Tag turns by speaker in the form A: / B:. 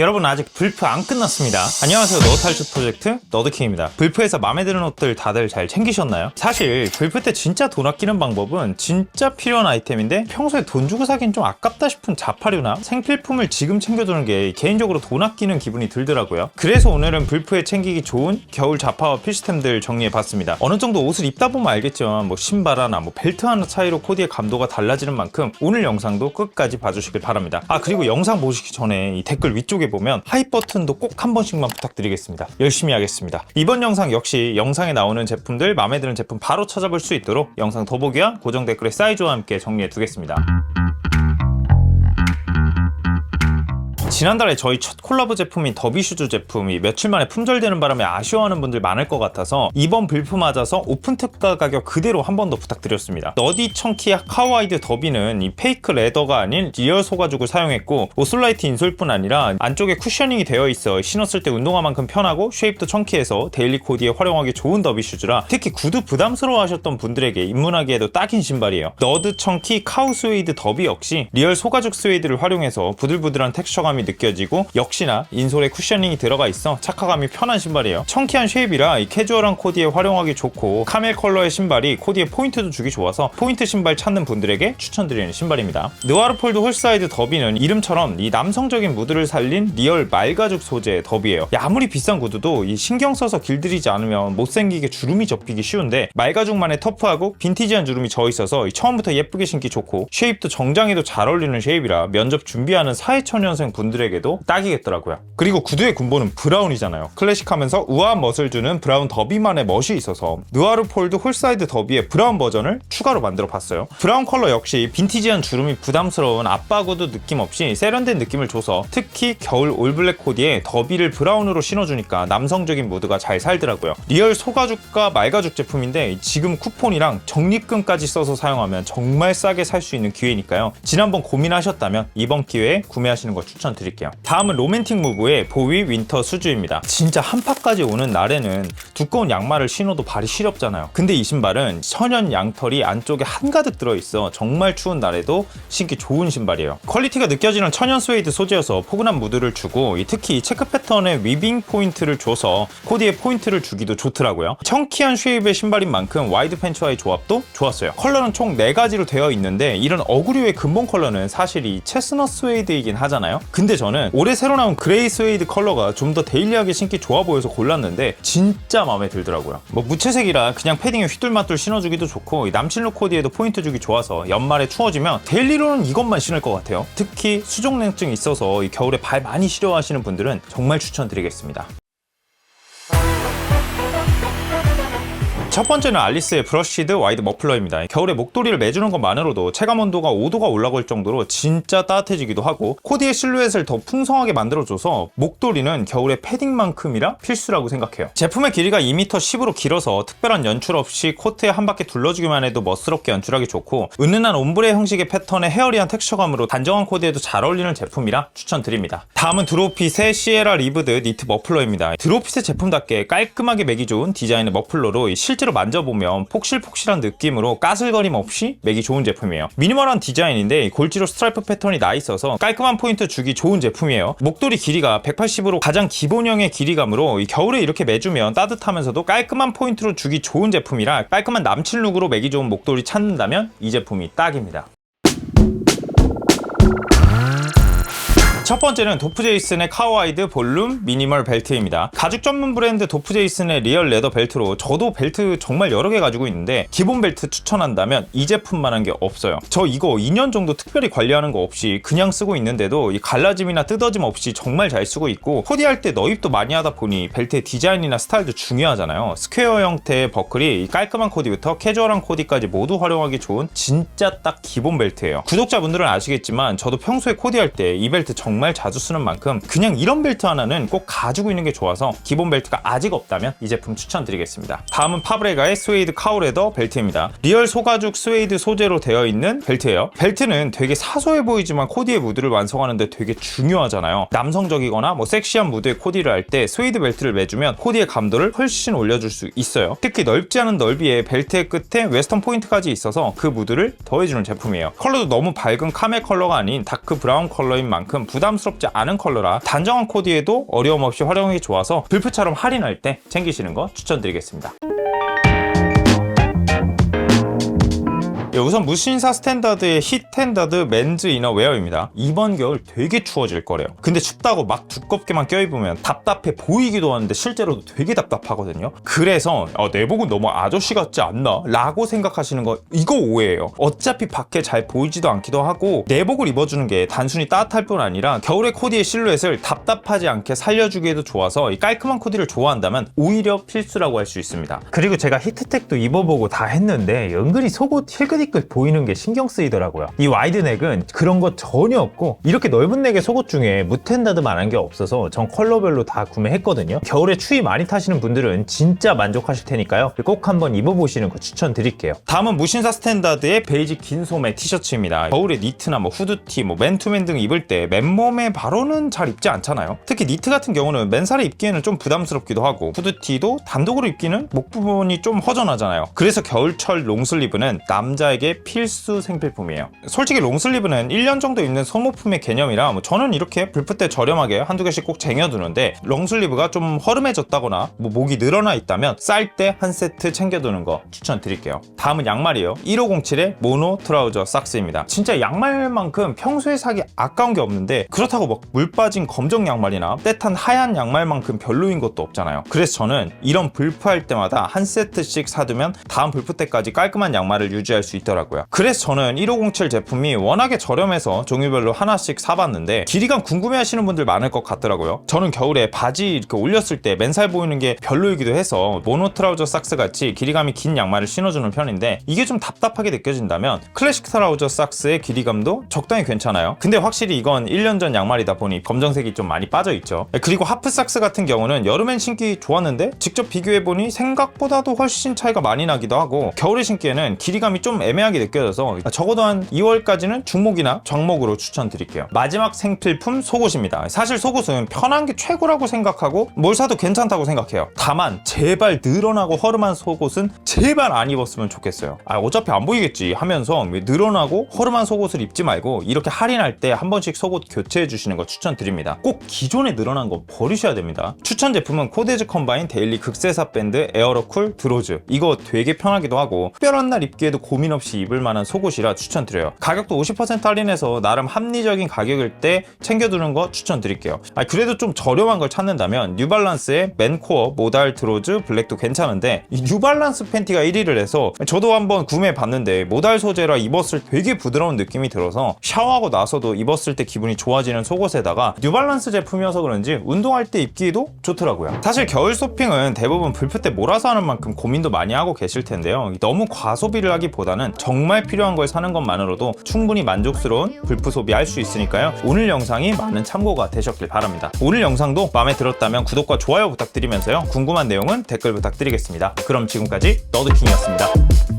A: 여러분 아직 불프 안 끝났습니다. 안녕하세요. 너드 탈출 프로젝트 너드킹입니다. 불프에서 마음에 드는 옷들 다들 잘 챙기셨나요? 사실 불프 때 진짜 돈 아끼는 방법은 진짜 필요한 아이템인데 평소에 돈 주고 사긴 좀 아깝다 싶은 자파류나 생필품을 지금 챙겨두는 게 개인적으로 돈 아끼는 기분이 들더라고요. 그래서 오늘은 불프에 챙기기 좋은 겨울 자파와 필수템들 정리해봤습니다. 어느 정도 옷을 입다 보면 알겠지만 뭐 신발 하나, 뭐 벨트 하나 차이로 코디의 감도가 달라지는 만큼 오늘 영상도 끝까지 봐주시길 바랍니다. 아 그리고 영상 보시기 전에 이 댓글 위쪽에 보면 하이 버튼도 꼭 한 번씩만 부탁드리겠습니다. 열심히 하겠습니다. 이번 영상 역시 영상에 나오는 제품들 마음에 드는 제품 바로 찾아볼 수 있도록 영상 더보기와 고정 댓글의 사이즈와 함께 정리해 두겠습니다. 지난달에 저희 첫 콜라보 제품인 더비슈즈 제품이 며칠 만에 품절되는 바람에 아쉬워하는 분들 많을 것 같아서 이번 불프 맞아서 오픈 특가 가격 그대로 한 번 더 부탁드렸습니다. 너디 청키 카와이드 더비는 이 페이크 레더가 아닌 리얼 소가죽을 사용했고 오솔라이트 인솔뿐 아니라 안쪽에 쿠셔닝이 되어 있어 신었을 때 운동화만큼 편하고 쉐입도 청키해서 데일리 코디에 활용하기 좋은 더비 슈즈라 특히 구두 부담스러워 하셨던 분들에게 입문하기에도 딱인 신발이에요. 너드 청키 카우 스웨이드 더비 역시 리얼 소가죽 스웨이드를 활용해서 부들부들한 텍스처감이 느껴지고 역시나 인솔에 쿠셔닝이 들어가 있어 착화감이 편한 신발이에요. 청키한 쉐입이라 이 캐주얼한 코디에 활용하기 좋고 카멜 컬러의 신발이 코디에 포인트도 주기 좋아서 포인트 신발 찾는 분들에게 추천드리는 신발입니다. 느와르폴드 홀사이드 더비는 이름처럼 이 남성적인 무드를 살린 리얼 말가죽 소재의 더비예요. 야, 아무리 비싼 구두도 이 신경 써서 길들이지 않으면 못생기게 주름이 접히기 쉬운데 말가죽만의 터프하고 빈티지한 주름이 져 있어서 이 처음부터 예쁘게 신기 좋고 쉐입도 정장에도 잘 어울리는 쉐입이라 면접 준비하는 사회초년생 분들 에게도 딱이겠더라고요. 그리고 구두의 군보는 브라운이잖아요. 클래식하면서 우아한 멋을 주는 브라운 더비만의 멋이 있어서 느와르폴드 홀사이드 더비의 브라운 버전을 추가로 만들어 봤어요. 브라운 컬러 역시 빈티지한 주름이 부담스러운 아빠 구두 느낌 없이 세련된 느낌을 줘서 특히 겨울 올블랙 코디에 더비를 브라운으로 신어주니까 남성적인 무드가 잘 살더라고요. 리얼 소가죽과 말가죽 제품인데 지금 쿠폰이랑 적립금까지 써서 사용하면 정말 싸게 살 수 있는 기회니까요. 지난번 고민하셨다면 이번 기회에 구매하시는 걸 추천드 릴게요. 다음은 로맨틱 무브의 보위 윈터 수주입니다. 진짜 한파까지 오는 날에는 두꺼운 양말을 신어도 발이 시렵잖아요. 근데 이 신발은 천연 양털이 안쪽에 한가득 들어있어 정말 추운 날에도 신기 좋은 신발이에요. 퀄리티가 느껴지는 천연 스웨이드 소재여서 포근한 무드를 주고 이 특히 이 체크 패턴의 위빙 포인트를 줘서 코디에 포인트를 주기도 좋더라고요. 청키한 쉐입의 신발인 만큼 와이드 팬츠와의 조합도 좋았어요. 컬러는 총 4가지로 되어 있는데 이런 어구류의 근본 컬러는 사실 이 체스넛 스웨이드이긴 하잖아요. 근데 저는 올해 새로 나온 그레이 스웨이드 컬러가 좀 더 데일리하게 신기 좋아 보여서 골랐는데 진짜 마음에 들더라고요. 뭐 무채색이라 그냥 패딩에 휘둘마둘 신어주기도 좋고 이 남친룩 코디에도 포인트 주기 좋아서 연말에 추워지면 데일리로는 이것만 신을 것 같아요. 특히 수족냉증이 있어서 이 겨울에 발 많이 시려하시는 분들은 정말 추천드리겠습니다. 첫 번째는 알리스의 브러쉬드 와이드 머플러입니다. 겨울에 목도리를 매주는 것만으로도 체감 온도가 5도가 올라갈 정도로 진짜 따뜻해지기도 하고 코디의 실루엣을 더 풍성하게 만들어줘서 목도리는 겨울에 패딩만큼이라 필수라고 생각해요. 제품의 길이가 2m 10으로 길어서 특별한 연출 없이 코트에 한 바퀴 둘러주기만 해도 멋스럽게 연출하기 좋고 은은한 옴브레 형식의 패턴의 헤어리한 텍스처감으로 단정한 코디에도 잘 어울리는 제품이라 추천드립니다. 다음은 드로핏의 시에라 리브드 니트 머플러입니다. 드로핏의 제품답게 깔끔하게 매기 좋은 디자인의 머플러로 이 실제로 만져보면 폭실폭실한 느낌으로 까슬거림 없이 매기 좋은 제품이에요. 미니멀한 디자인인데 골지로 스트라이프 패턴이 나 있어서 깔끔한 포인트 주기 좋은 제품이에요. 목도리 길이가 180으로 가장 기본형의 길이감으로 이 겨울에 이렇게 매주면 따뜻하면서도 깔끔한 포인트로 주기 좋은 제품이라 깔끔한 남친 룩으로 매기 좋은 목도리 찾는다면 이 제품이 딱입니다. 첫 번째는 도프제이슨의 카와이드 볼룸 미니멀 벨트입니다. 가죽 전문 브랜드 도프제이슨의 리얼 레더 벨트로 저도 벨트 정말 여러 개 가지고 있는데 기본 벨트 추천한다면 이 제품만한 게 없어요. 저 이거 2년 정도 특별히 관리하는 거 없이 그냥 쓰고 있는데도 이 갈라짐이나 뜯어짐 없이 정말 잘 쓰고 있고 코디할 때 너입도 많이 하다 보니 벨트의 디자인이나 스타일도 중요하잖아요. 스퀘어 형태의 버클이 깔끔한 코디부터 캐주얼한 코디까지 모두 활용하기 좋은 진짜 딱 기본 벨트예요. 구독자분들은 아시겠지만 저도 평소에 코디할 때 이 벨트 정말 자주 쓰는 만큼 그냥 이런 벨트 하나는 꼭 가지고 있는 게 좋아서 기본 벨트가 아직 없다면 이 제품 추천드리겠습니다. 다음은 파브레가의 스웨이드 카우레더 벨트입니다. 리얼 소가죽 스웨이드 소재로 되어 있는 벨트예요. 벨트는 되게 사소해 보이지만 코디의 무드를 완성하는데 되게 중요하잖아요. 남성적이거나 뭐 섹시한 무드의 코디를 할 때 스웨이드 벨트를 매주면 코디의 감도를 훨씬 올려줄 수 있어요. 특히 넓지 않은 넓이에 벨트의 끝에 웨스턴 포인트까지 있어서 그 무드를 더해주는 제품이에요. 컬러도 너무 밝은 카멜 컬러가 아닌 다크 브라운 컬러인 만큼 부담 부담스럽지 않은 컬러라 단정한 코디에도 어려움 없이 활용하기 좋아서 불프처럼 할인할 때 챙기시는 거 추천드리겠습니다. 예, 우선 무신사 스탠다드의 히 스탠다드 맨즈 이너웨어입니다. 이번 겨울 되게 추워질 거래요. 근데 춥다고 막 두껍게만 껴입으면 답답해 보이기도 하는데 실제로도 되게 답답하거든요. 그래서 어, 내복은 너무 아저씨 같지 않나? 라고 생각하시는 거 이거 오해예요. 어차피 밖에 잘 보이지도 않기도 하고 내복을 입어주는 게 단순히 따뜻할 뿐 아니라 겨울의 코디의 실루엣을 답답하지 않게 살려주기에도 좋아서 이 깔끔한 코디를 좋아한다면 오히려 필수라고 할 수 있습니다. 그리고 제가 히트텍도 입어보고 다 했는데 은근히 속옷 힐끗 힐끗 보이는 게 신경 쓰이더라고요. 이 와이드넥은 그런 거 전혀 없고 이렇게 넓은 넥의 속옷 중에 무텐다드 만한 게 없어서 전 컬러별로 다 구매했거든요. 겨울에 추위 많이 타시는 분들은 진짜 만족하실 테니까요. 꼭 한번 입어보시는 거 추천드릴게요. 다음은 무신사 스탠다드의 베이지 긴 소매 티셔츠입니다. 겨울에 니트나 뭐 후드티, 뭐 맨투맨 등 입을 때 맨몸에 바로는 잘 입지 않잖아요. 특히 니트 같은 경우는 맨살에 입기에는 좀 부담스럽기도 하고 후드티도 단독으로 입기는 목 부분이 좀 허전하잖아요. 그래서 겨울철 롱슬리브는 남자 에게 필수 생필품이에요. 솔직히 롱슬리브는 1년 정도 입는 소모품의 개념이라 뭐 저는 이렇게 불프 때 저렴하게 한두 개씩 꼭 쟁여두는데 롱슬리브가 좀 허름해졌다거나 뭐 목이 늘어나 있다면 쌀 때 한 세트 챙겨두는 거 추천드릴게요. 다음은 양말이에요. 1507의 모노 트라우저 삭스입니다. 진짜 양말만큼 평소에 사기 아까운 게 없는데 그렇다고 막 물 빠진 검정 양말이나 때탄 하얀 양말만큼 별로인 것도 없잖아요. 그래서 저는 이런 불프할 때마다 한 세트씩 사두면 다음 불프 때까지 깔끔한 양말을 유지할 수 있더라고요. 그래서 저는 1507 제품이 워낙에 저렴해서 종류별로 하나씩 사봤는데 길이감 궁금해하시는 분들 많을 것 같더라고요. 저는 겨울에 바지 이렇게 올렸을 때 맨살 보이는 게 별로이기도 해서 모노 트라우저 삭스 같이 길이감이 긴 양말을 신어주는 편인데 이게 좀 답답하게 느껴진다면 클래식 트라우저 삭스의 길이감도 적당히 괜찮아요. 근데 확실히 이건 1년 전 양말이다 보니 검정색이 좀 많이 빠져 있죠. 그리고 하프 삭스 같은 경우는 여름엔 신기 좋았는데 직접 비교해 보니 생각보다도 훨씬 차이가 많이 나기도 하고 겨울에 신기에는 길이감이 좀 애매하게 느껴져서 적어도 한 2월까지는 중목이나 정목으로 추천드릴게요. 마지막 생필품 속옷입니다. 사실 속옷은 편한 게 최고라고 생각하고 뭘 사도 괜찮다고 생각해요. 다만 제발 늘어나고 허름한 속옷은 제발 안 입었으면 좋겠어요. 아 어차피 안 보이겠지 하면서 왜 늘어나고 허름한 속옷을 입지 말고 이렇게 할인할 때 한 번씩 속옷 교체해 주시는 거 추천드립니다. 꼭 기존에 늘어난 거 버리셔야 됩니다. 추천 제품은 코데즈 컴바인 데일리 극세사 밴드 에어로쿨 드로즈 이거 되게 편하기도 하고 특별한 날 입기에도 고민 없이 입을 만한 속옷이라 추천드려요. 가격도 50% 할인해서 나름 합리적인 가격일 때 챙겨두는 거 추천드릴게요. 아, 그래도 좀 저렴한 걸 찾는다면 뉴발란스의 맨코어 모달 드로즈 블랙도 괜찮은데 이 뉴발란스 팬티가 1위를 해서 저도 한번 구매해 봤는데 모달 소재라 입었을 때 되게 부드러운 느낌이 들어서 샤워하고 나서도 입었을 때 기분이 좋아지는 속옷에다가 뉴발란스 제품이어서 그런지 운동할 때 입기도 좋더라고요. 사실 겨울 쇼핑은 대부분 불프 때 몰아서 하는 만큼 고민도 많이 하고 계실 텐데요. 너무 과소비를 하기보다는 정말 필요한 걸 사는 것만으로도 충분히 만족스러운 불프 소비할 수 있으니까요. 오늘 영상이 많은 참고가 되셨길 바랍니다. 오늘 영상도 마음에 들었다면 구독과 좋아요 부탁드리면서요. 궁금한 내용은 댓글 부탁드리겠습니다. 그럼 지금까지 너드킹이었습니다.